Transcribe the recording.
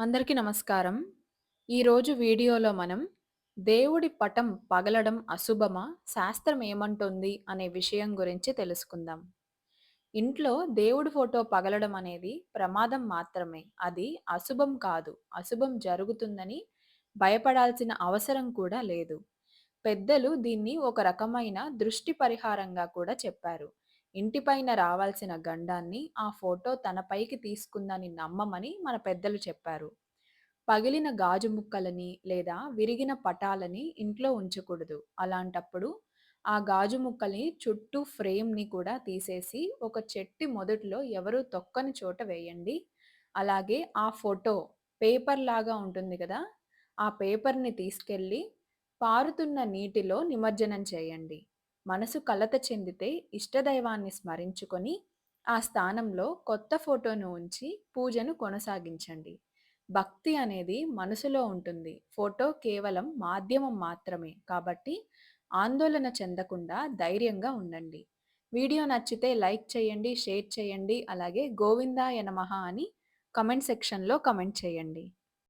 అందరికీ నమస్కారం. ఈరోజు వీడియోలో మనం దేవుడి పటం పగలడం అశుభమా? శాస్త్రం ఏమంటుంది? అనే విషయం గురించి తెలుసుకుందాం. ఇంట్లో దేవుడి ఫోటో పగలడం అనేది ప్రమాదం మాత్రమే. అది అశుభం కాదు. అశుభం జరుగుతుందని భయపడాల్సిన అవసరం కూడా లేదు. పెద్దలు దీన్ని ఒక రకమైన దృష్టి పరిహారంగా కూడా చెప్పారు. ఇంటిపైన రావాల్సిన గండాన్ని ఆ ఫోటో తనపైకి తీసుకుందని నమ్మమని మన పెద్దలు చెప్పారు. పగిలిన గాజు ముక్కలని లేదా విరిగిన పటాలని ఇంట్లో ఉంచకూడదు. అలాంటప్పుడు ఆ గాజు ముక్కల్ని చుట్టూ ఫ్రేమ్‌ని కూడా తీసేసి ఒక చెట్టు మొదట్లో ఎవరు తొక్కని చోట వేయండి. అలాగే ఆ ఫోటో పేపర్ లాగా ఉంటుంది కదా! ఆ పేపర్‌ని తీసుకెళ్ళి పారుతున్న నీటిలో నిమజ్జనం చేయండి. మనసు కలత చెందితే ఇష్టదైవాన్ని స్మరించుకొని ఆ స్థానంలో కొత్త ఫోటోను ఉంచి పూజను కొనసాగించండి. భక్తి అనేది మనసులో ఉంటుంది. ఫోటో కేవలం మాధ్యమం మాత్రమే. కాబట్టి ఆందోళన చెందకుండా ధైర్యంగా ఉండండి. వీడియో నచ్చితే లైక్ చేయండి, షేర్ చేయండి. అలాగే గోవిందాయ నమః అని కమెంట్ సెక్షన్‌లో కమెంట్ చేయండి.